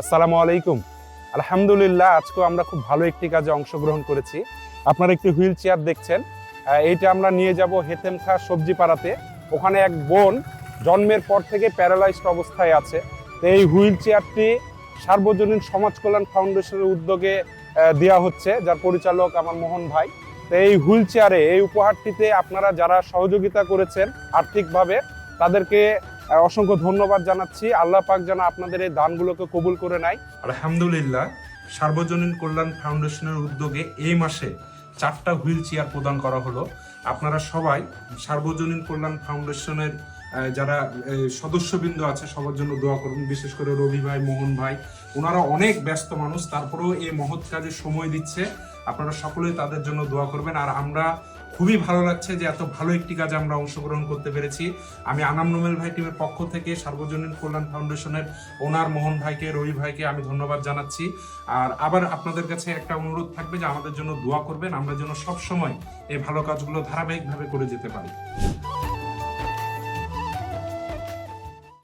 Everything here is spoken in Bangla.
আসসালামু আলাইকুম। আলহামদুলিল্লাহ আজকে আমরা খুব ভালো একটি কাজে অংশগ্রহণ করেছি। আপনারা একটি হুইল চেয়ার দেখছেন। এইটা আমরা নিয়ে যাব হেতেমখা সবজি পাড়াতে ওখানে এক বোন জন্মের পর থেকে প্যারালাইজড অবস্থায় আছে। তো এই হুইল চেয়ারটি সার্বজনীন সমাজ কল্যাণ ফাউন্ডেশনের উদ্যোগে দেওয়া হচ্ছে, যার পরিচালক আমার মোহন ভাই। তো এই হুইল চেয়ারে, এই উপহারটিতে আপনারা যারা সহযোগিতা করেছেন আর্থিকভাবে, তাদেরকে অসংখ্য ধন্যবাদ জানাচ্ছি। আল্লাহ পাক যেন আপনাদের এই দানগুলোকে কবুল করে নেয়। আলহামদুলিল্লাহ, সার্বজনীন কল্যাণ ফাউন্ডেশনের উদ্যোগে এই মাসে চারটা হুইল চেয়ার প্রদান করা হলো। আপনারা সবাই সার্বজনীন কল্যাণ ফাউন্ডেশনের যারা সদস্যবৃন্দ আছে, সবার জন্য দোয়া করুন। বিশেষ করে রবি ভাই, মোহন ভাই, ওনারা অনেক ব্যস্ত মানুষ, তারপরেও এই মহৎ কাজে সময় দিচ্ছে। আপনারা সকলেই তাদের জন্য দোয়া করবেন। আর আমরা খুবই ভালো লাগছে যে এত ভালো একটি কাজে আমরা অংশগ্রহণ করতে পেরেছি। আমি আনাম নোমেল ভাই টিমের পক্ষ থেকে সার্বজনীন কল্যাণ ফাউন্ডেশনের ওনার মোহন ভাইকে, রবি ভাইকে আমি ধন্যবাদ জানাচ্ছি। আর আবার আপনাদের কাছে একটা অনুরোধ থাকবে যে আমাদের জন্য দোয়া করবেন, আমরা যেন সবসময় এই ভালো কাজগুলো ধারাবাহিকভাবে করে যেতে পারি।